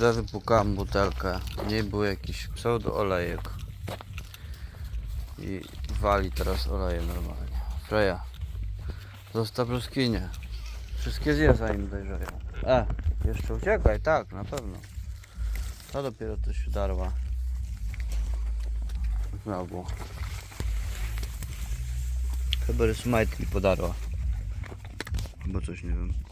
źle wypukałem butelkę. W niej był jakiś pseudo olejek. I wali teraz olejem normalnie. Freja. Zostaw brzoskinię. Wszystkie zje zanim dojrzeją. E, jeszcze uciekaj, tak, na pewno. To dopiero coś udarła. Znowu. Chyba że smajtki podarła. Bo coś nie wiem.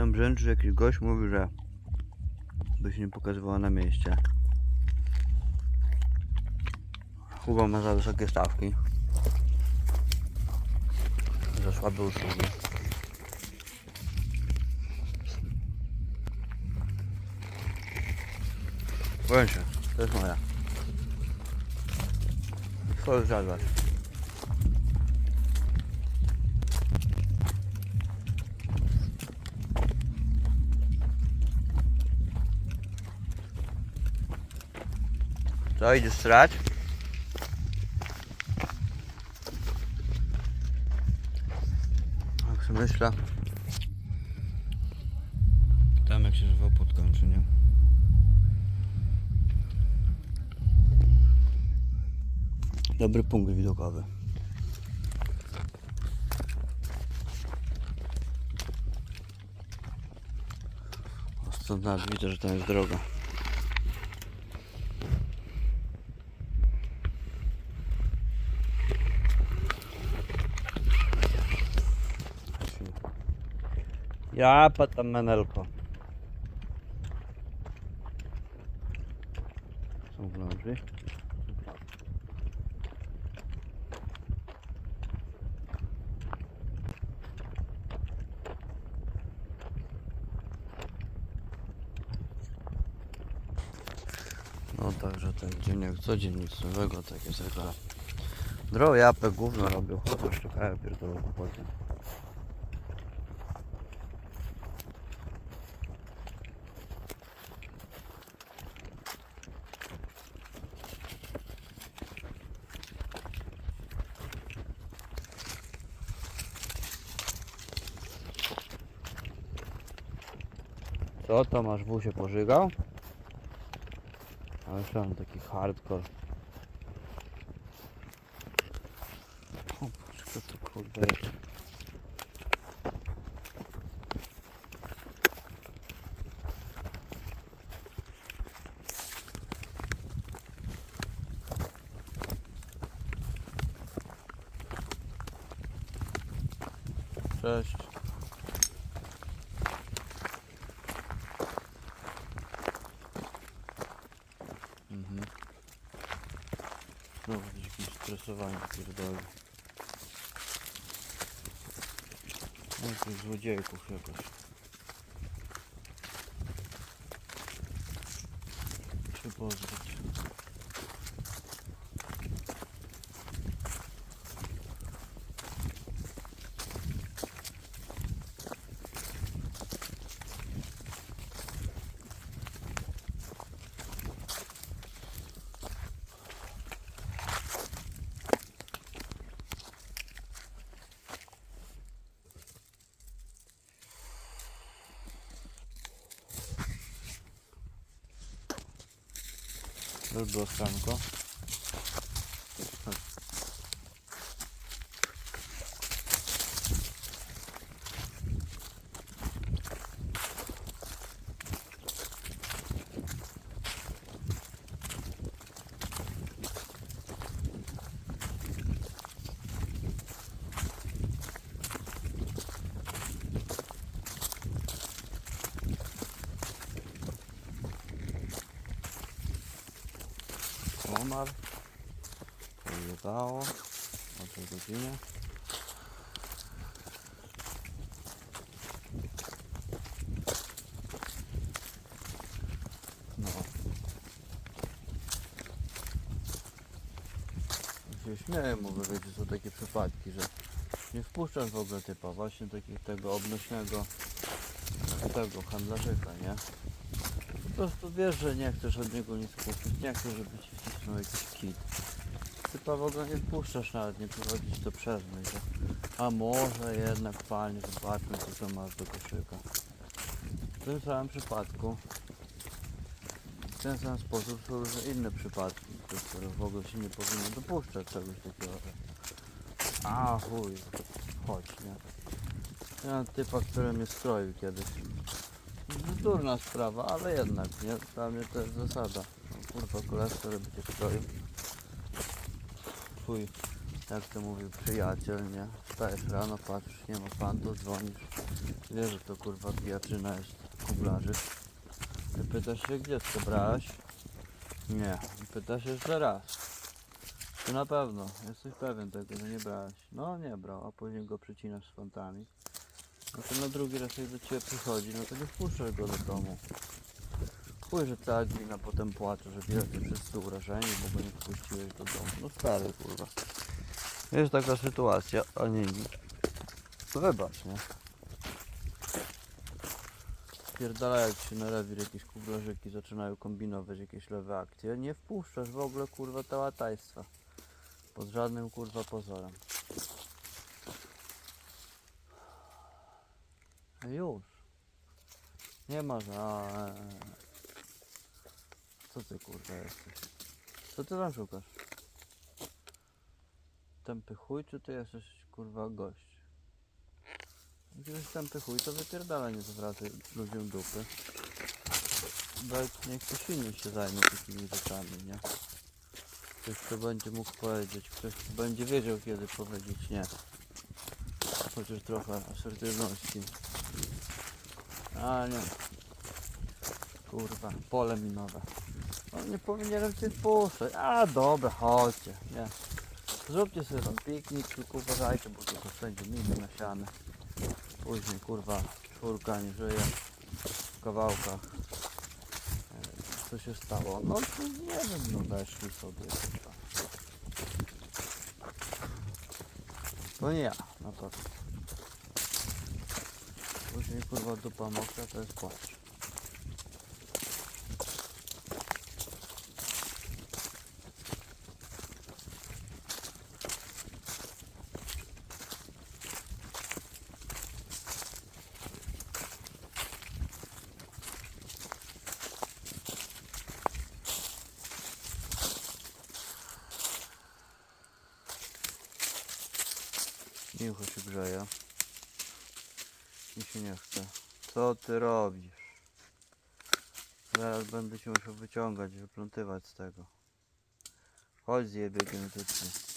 Sam brzęczy, że jakiś gość mówi, że by się nie pokazywała na mieście. Kuba ma za wysokie stawki. Za słabe usługi. Powiem się, to jest moja. Już zjadłaś? Co, idziesz strać? Jak sobie myślę. Tam jak się żywopłot kończy, nie? Dobry punkt widokowy. Stąd nawet widzę, że tam jest droga. Ja patam menelko. Są drzwi. No także ten dzień jak co dzień nic nowego, tak jest jak zwykle. Dro japę gówno robią, chociaż trochę pierdolą kłopoty. Co Tomasz W się pożygał? A myślałem taki hardcore. O, co kurde? Cześć. Mhm. Znowu stresowanie pierdolę. No jakichś złodziejków jakoś. Czy pozbyć? Już O tej godzinie. No. Się śmieję, mówię, wiecie, są takie przypadki, że nie wpuszczasz w ogóle typa, właśnie takiego tego obnośnego tego handlarzyka, nie? Po prostu wiesz, że nie chcesz od niego nic kupić, nie chcesz, żeby ci wcisnął jakiś kit. Typa w ogóle nie wpuszczasz nawet, nie przez mnie, że A może jednak fajnie, zobaczmy co to masz do koszyka. W tym samym przypadku w ten sam sposób są różne inne przypadki, do których w ogóle się nie powinno dopuszczać czegoś takiego. A chuj, chodź, nie? Ja typa, który mnie skroił kiedyś. Durna sprawa, ale jednak, nie? Dla mnie to jest zasada. Kurwa, by cię skroił. Twój, jak to mówił, przyjaciel, nie? Wstajesz rano, patrzysz, nie ma pan, to dzwonisz. Wiesz, że to kurwa pijaczyna jest kuglarzy. Ty pytasz się, gdzie to brałeś? Nie. Pytasz jeszcze raz. Czy na pewno? Jesteś pewien tego, że nie brałeś? No nie brał, a później go przycinasz z fantami. No to na drugi raz jak do ciebie przychodzi, no to nie wpuszczasz go do domu. Chuj, że cała gmina potem płacze, że wielcy wszyscy urażeni, bo go nie wpuściłeś do domu. No stary kurwa. Jest taka sytuacja, a nie. To wybacz, nie? Pierdala jak się na rewir jakieś kuglarzyki zaczynają kombinować jakieś lewe akcje. Nie wpuszczasz w ogóle kurwa tełatajstwa. Pod żadnym kurwa pozorem. Już. Nie ma za... Co ty kurwa jesteś? Co ty tam szukasz? Tępy chuj, czy ty jesteś kurwa gość? Jesteś tępy chuj, to wypierdala, nie zwracaj ludziom dupy. Daj, niech ktoś inny się zajmie takimi rzeczami, nie? Ktoś, kto będzie mógł powiedzieć, ktoś, kto będzie wiedział, kiedy powiedzieć nie. Chociaż trochę asertywności. A nie. Kurwa, pole minowe. No nie powinienem cię wpuszczać. A dobra, chodźcie. Nie. Zróbcie sobie tam piknik, tylko uważajcie, bo to są wszędzie miny nasiane. Później kurwa czwórka nie żyje w kawałkach. E, Co się stało? No to nie wiem, no weszli sobie. To nie ja, na pewno. Później kurwa dupa mokra to jest płacz. Micho się grzeje. Mi się nie chce. Co ty robisz? Zaraz będę się musiał wyciągać, wyplątywać z tego. Chodź zjebie genetycznie.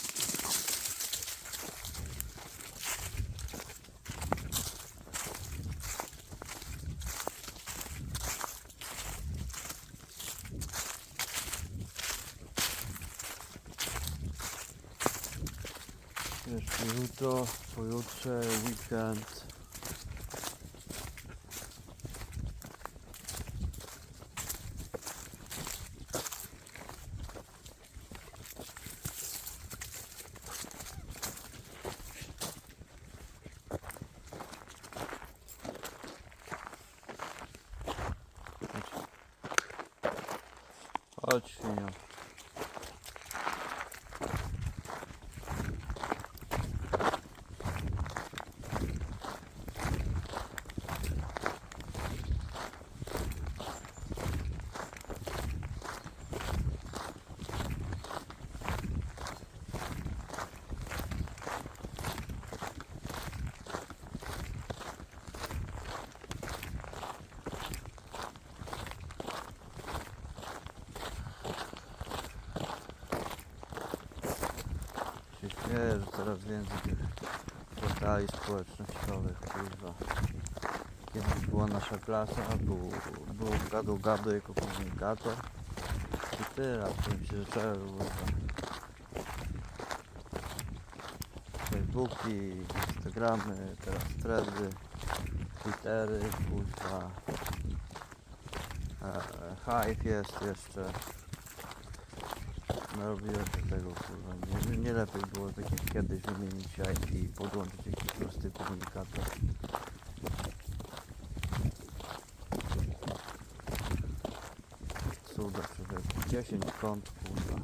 Jeszcze jutro, pojutrze, weekend. Chodź świnio. się śmieję, że coraz więcej portali społecznościowych, kurwa. Kiedyś była nasza klasa, był, był gadu gadu jako komunikator. I tyle, potem się zaczęły, kurwa. Facebooki, Instagramy, teraz thready, Twittery, kurwa. E, Hive jest jeszcze. Narobiłem się tego kurwa. Nie, nie lepiej było tak jak kiedyś wymienić IP i podłączyć jakiś prosty komunikator. Cuda człowieku. 10 kont kurwa.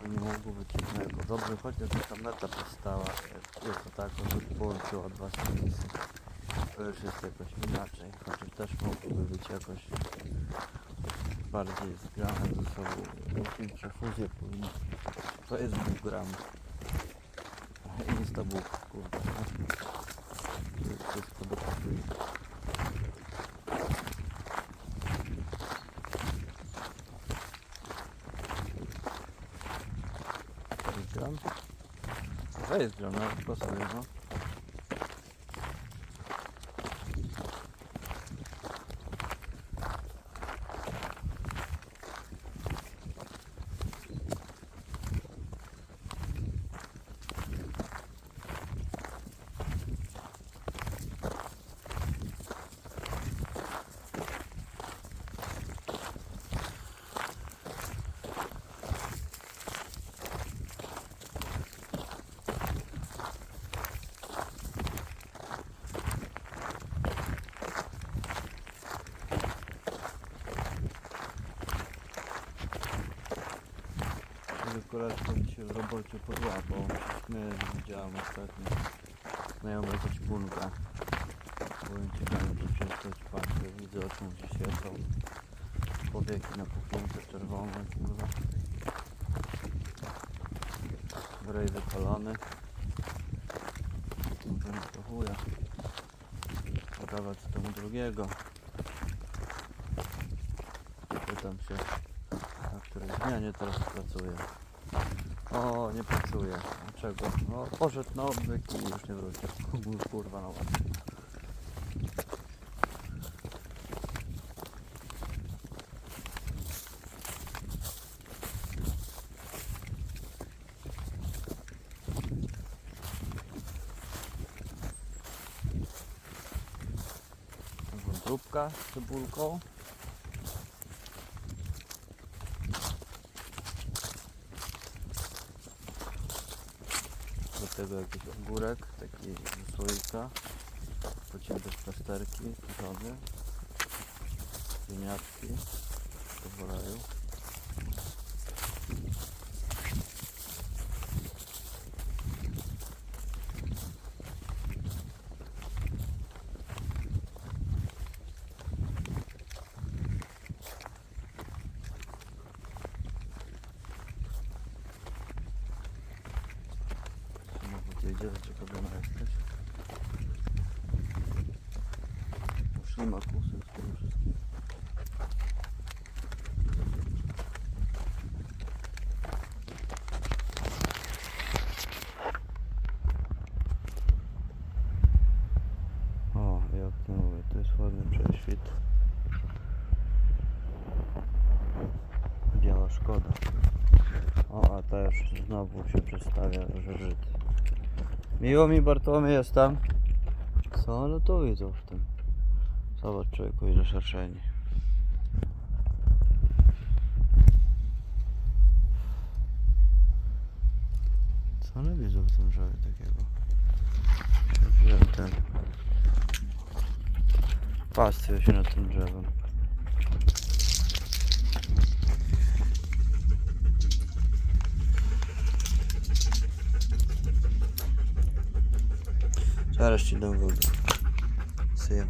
To nie mógł być innego. Dobrze, chociaż ta meta powstała. Jest, to tak, że połączyła dwa serwisy. To już jest jakoś inaczej. Chociaż też mogłoby być jakoś bardziej zgrane ze sobą. Większe fuzje powinny. Facebook gram. Instabook, kurde. no. To jest Wszystko do kopii. Gram? Weź gram, nawet pasuje, no. Żeby koleżka mi się w robocie. Śmieję, że widziałem ostatnio znajomego ćpunka. Byłem ciekawy, czy przestać patrzę. Widzę oczą, że świecą. Powieki napuchnięte czerwone, kurwa. Wrej wypalony. Mówię, to chuja. Podawać temu drugiego. Pytam się, na której zmianie teraz pracuje. O, nie pracuje. Dlaczego? No, poszedł na odwyk i już nie wrócił. Kurwa, no ładnie. Wątróbka z cebulką. Tego jakiś ogórek, taki ze słoika. Pocięte w plasterki, żony. Ziemniaczki. Pozwalają. Samochód jedzie, zaczekamy jesteś. Już nie ma kusy z tym wszystkim. O, jak to mówię, to jest ładny prześwit. Biała szkoda. O, a też znowu się przedstawia, że Żyd. Miło mi Bartłomiej jestem. Co ale to widzą w tym? Zobacz człowieku ile szerszeni. Co one widzą w tym drzewie takiego? Ten... Pastwię się nad tym drzewem. Caras te dando. Sei.